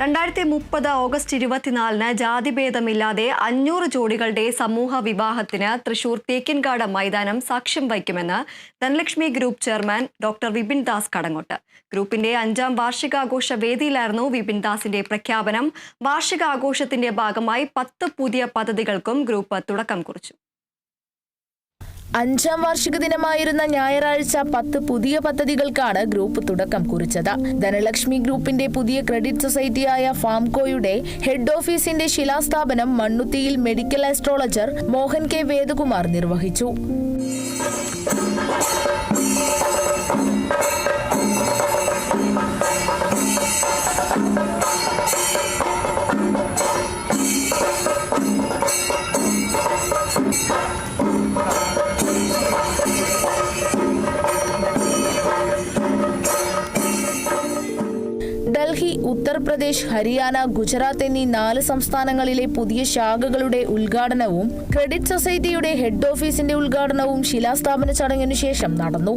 രണ്ടായിരത്തി മുപ്പത് ഓഗസ്റ്റ് ഇരുപത്തിനാലിന് ജാതിഭേദമില്ലാതെ അഞ്ഞൂറ് ജോഡികളുടെ സമൂഹ വിവാഹത്തിന് തൃശൂർ തേക്കിൻകാട് മൈതാനം സാക്ഷ്യം വഹിക്കുമെന്ന് Dhanalakshmi group chairman doctor Vipin Das Kadangot. ഗ്രൂപ്പിന്റെ അഞ്ചാം വാർഷികാഘോഷ വേദിയിലായിരുന്നു വിപിൻ ദാസിന്റെ പ്രഖ്യാപനം. വാർഷികാഘോഷത്തിന്റെ ഭാഗമായി പത്ത് പുതിയ പദ്ധതികൾക്കും ഗ്രൂപ്പ് തുടക്കം കുറിച്ചു. അഞ്ചാം വാർഷിക ദിനമായിരുന്ന ഞായറാഴ്ച പത്ത് പുതിയ പദ്ധതികൾക്കാണ് ഗ്രൂപ്പ് തുടക്കം കുറിച്ചത്. ധനലക്ഷ്മി ഗ്രൂപ്പിന്റെ പുതിയ ക്രെഡിറ്റ് സൊസൈറ്റിയായ ഫാംകോയുടെ ഹെഡ് ഓഫീസിന്റെ ശിലാസ്ഥാപനം മണ്ണുത്തിയിൽ medical astrologer Mohan K Vedakumar നിർവഹിച്ചു. ഉത്തർപ്രദേശ് ഹരിയാന ഗുജറാത്ത് എന്നീ നാല് സംസ്ഥാനങ്ങളിലെ പുതിയ ശാഖകളുടെ ഉദ്ഘാടനവും ക്രെഡിറ്റ് സൊസൈറ്റിയുടെ ഹെഡ് ഓഫീസിന്റെ ഉദ്ഘാടനവും ശിലാസ്ഥാപന ചടങ്ങിനു ശേഷം നടന്നു.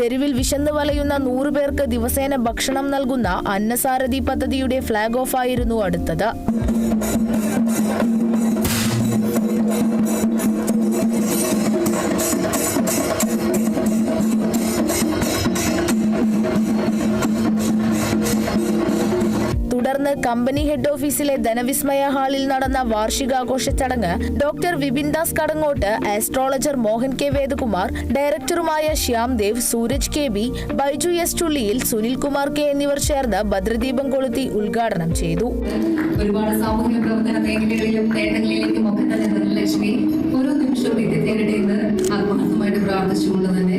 തെരുവിൽ വിശന്ന് വലയുന്ന നൂറുപേർക്ക് ദിവസേന ഭക്ഷണം നൽകുന്ന അന്നസാരഥി പദ്ധതിയുടെ ഫ്ളാഗ് ഓഫ് ആയിരുന്നു അടുത്തത്. കമ്പനി ഹെഡ് ഓഫീസിലെ ധനവിസ്മയ ഹാളിൽ നടന്ന വാർഷികാഘോഷ ചടങ്ങ് doctor Vipin Das Kadangot astrologer Mohan K Vedakumar ഡയറക്ടറുമായ Shyam Dev Sooraj K B Baiju S Chulliyil Sunil Kumar K എന്നിവർ ചേർന്ന് ഭദ്രദീപം കൊളുത്തി ഉദ്ഘാടനം ചെയ്തു. ഒരുപാട് സാമൂഹിക പ്രവർത്തന മേഖലകളിലും നേട്ടങ്ങളിലേക്കും ഒക്കെ തന്നെ ധനലക്ഷ്മി ഓരോ നിമിഷവും എത്തിച്ചേരട്ടെ എന്ന് ആത്മാർത്ഥമായിട്ട് പ്രാർത്ഥിച്ചുകൊണ്ട് തന്നെ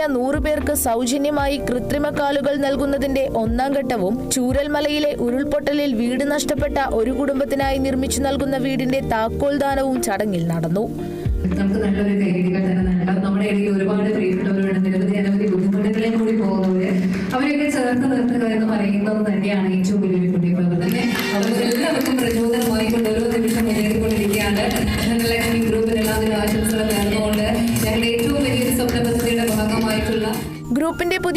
അംഗപരിമിതരായ നൂറ് പേർക്ക് സൗജന്യമായി കൃത്രിമ കാലുകൾ നൽകുന്നതിന്റെ ഒന്നാം ഘട്ടവും ചൂരൽമലയിലെ ഉരുൾപൊട്ടലിൽ വീട് നഷ്ടപ്പെട്ട ഒരു കുടുംബത്തിനായി നിർമ്മിച്ചു നൽകുന്ന വീടിന്റെ താക്കോൽ ദാനവും ചടങ്ങിൽ നടന്നു. നമുക്ക് നല്ലൊരു കൈകൾ തന്നെ നൽകാം നമ്മുടെ ഇടയിൽ ഒരുപാട് പ്രിയപ്പെട്ടവരുണ്ട്. നിരവധി അനവധി ബുദ്ധിമുട്ടുകളിൽ കൂടി പോകുന്നവര്. അവരെയൊക്കെ ചേർത്ത് നിർത്തുക എന്ന് പറയുന്നത് തന്നെയാണ് ഏറ്റവും വലിയ കുട്ടികൾ തന്നെ അവർക്ക് എല്ലാവർക്കും പ്രചോദനമായിക്കൊണ്ട് ഓരോ നിമിഷം മുന്നേറിക്കൊണ്ടിരിക്കുകയാണ്.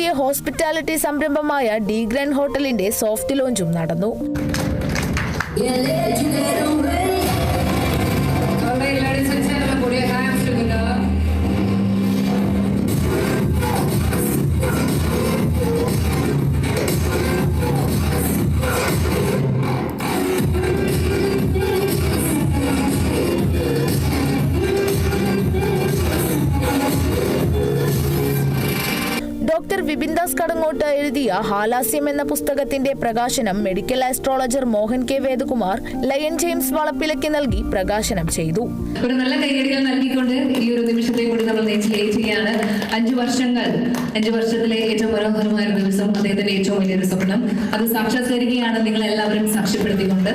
പുതിയ ഹോസ്പിറ്റാലിറ്റി സംരംഭമായ ഡി ഗ്രാൻഡ് ഹോട്ടലിന്റെ സോഫ്റ്റ് ലോഞ്ചും നടന്നു. ഡോക്ടർ വിപിൻ ദാസ് കടങ്ങോട്ട് എഴുതിയ ഹാലാസ്യം എന്ന പുസ്തകത്തിന്റെ പ്രകാശനം medical astrologer Mohan K Vedakumar lion James വളപ്പിലയ്ക്ക് നൽകി പ്രകാശനം ചെയ്തു. ഒരു നല്ല കൈയടികൾ നൽകിക്കൊണ്ട് ഈ ഒരു നിമിഷത്തെ കൂടി നമ്മൾ നെഞ്ചിലേറ്റുകയാണ് അഞ്ചു വർഷങ്ങൾ അഞ്ചു വർഷത്തിലെ ഏറ്റവും മനോഹരമായ ദിവസം അദ്ദേഹത്തിന്റെ ഏറ്റവും വലിയൊരു സ്വപ്നം. അത് സാക്ഷാത്കരിക്കുകയാണ് നിങ്ങൾ എല്ലാവരും സാക്ഷ്യപ്പെടുത്തിക്കൊണ്ട്.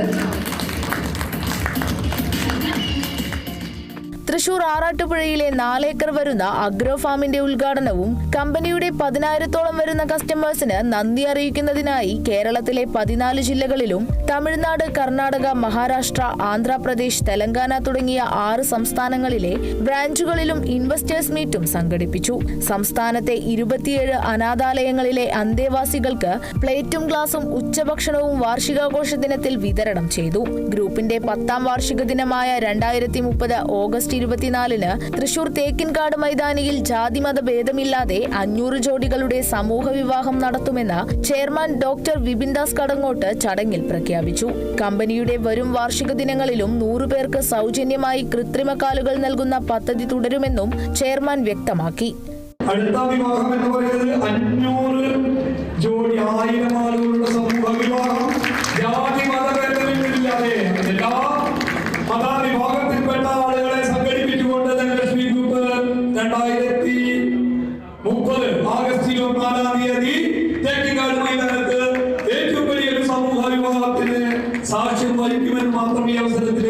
തൃശൂർ ആറാട്ടുപുഴയിലെ നാലേക്കർ വരുന്ന അഗ്രോ ഫാമിന്റെ ഉദ്ഘാടനവും കമ്പനിയുടെ പതിനായിരത്തോളം വരുന്ന കസ്റ്റമേഴ്സിന് നന്ദി അറിയിക്കുന്നതിനായി കേരളത്തിലെ പതിനാല് ജില്ലകളിലും തമിഴ്നാട് കർണാടക മഹാരാഷ്ട്ര ആന്ധ്രാപ്രദേശ് തെലങ്കാന തുടങ്ങിയ ആറ് സംസ്ഥാനങ്ങളിലെ ബ്രാഞ്ചുകളിലും ഇൻവെസ്റ്റേഴ്സ് മീറ്റും സംഘടിപ്പിച്ചു. സംസ്ഥാനത്തെ ഇരുപത്തിയേഴ് അനാഥാലയങ്ങളിലെ അന്തേവാസികൾക്ക് പ്ലേറ്റും ഗ്ലാസും ഉച്ചഭക്ഷണവും വാർഷികാഘോഷ ദിനത്തിൽ വിതരണം ചെയ്തു. ഗ്രൂപ്പിന്റെ പത്താം വാർഷിക ദിനമായ രണ്ടായിരത്തി മുപ്പത് ഓഗസ്റ്റ് ഇരുപത്തിനാലിന് തൃശൂർ തേക്കിൻകാട് മൈതാനിയിൽ ജാതിമത ഭേദമില്ലാതെ അഞ്ഞൂറ് ജോഡികളുടെ സമൂഹ വിവാഹം നടത്തുമെന്ന് ചെയർമാൻ ഡോക്ടർ വിപിൻദാസ് കടങ്ങോട്ട് ചടങ്ങിൽ പ്രഖ്യാപിച്ചു. കമ്പനിയുടെ വരും വാർഷിക ദിനങ്ങളിലും നൂറുപേർക്ക് സൗജന്യമായി കൃത്രിമ കാലുകൾ നൽകുന്ന പദ്ധതി തുടരുമെന്നും ചെയർമാൻ വ്യക്തമാക്കി. അടുത്ത വിവാഹം എന്ന് പറയുന്നത് അഞ്ഞൂറ് ജോഡി ആയിരം ആളുകളുടെ സമൂഹ ഇരുപത്തിനാലാം തീയതി തേക്കിക്കാട് മൈതാനത്ത് ഏറ്റവും സമൂഹ വിവാഹത്തിന് സാക്ഷ്യം വഹിക്കുമെന്ന് മാത്രം ഈ അവസരത്തിൽ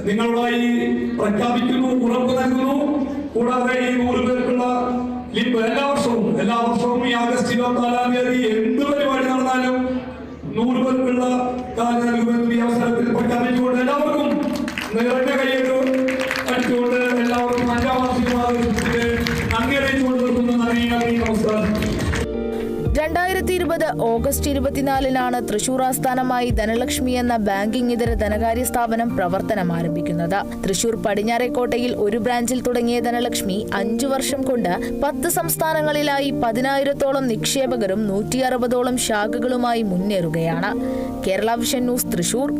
നിങ്ങൾ നിങ്ങളോടായി പ്രഖ്യാപിക്കുന്നു ഉറപ്പ് നൽകുന്നു. കൂടാതെ ഈ നൂറ് പേർക്കുള്ള എല്ലാ വർഷവും എല്ലാ വർഷവും ഈ ആഗസ്റ്റ് ഇരുപത്തിനാലാം തീയതി എന്ത് പരിപാടി നടന്നാലും നൂറ് പേർക്കുള്ള കാര്യം നൽകുമെന്ന് ഈ അവസരത്തിൽ പ്രഖ്യാപിച്ചുകൊണ്ട് എല്ലാവർക്കും നിറഞ്ഞ ഇരുപത് ഓഗസ്റ്റ് ഇരുപത്തിനാലിനാണ് തൃശൂർ ആസ്ഥാനമായി ധനലക്ഷ്മി എന്ന ബാങ്കിംഗ് ഇതര ധനകാര്യ സ്ഥാപനം പ്രവർത്തനം ആരംഭിക്കുന്നത്. തൃശൂർ പടിഞ്ഞാറേക്കോട്ടയിൽ ഒരു ബ്രാഞ്ചിൽ തുടങ്ങിയ ധനലക്ഷ്മി അഞ്ചു വർഷം കൊണ്ട് പത്ത് സംസ്ഥാനങ്ങളിലായി പതിനായിരത്തോളം നിക്ഷേപകരും നൂറ്റി അറുപതോളം ശാഖകളുമായി മുന്നേറുകയാണ്. Kerala vision news Thrissur.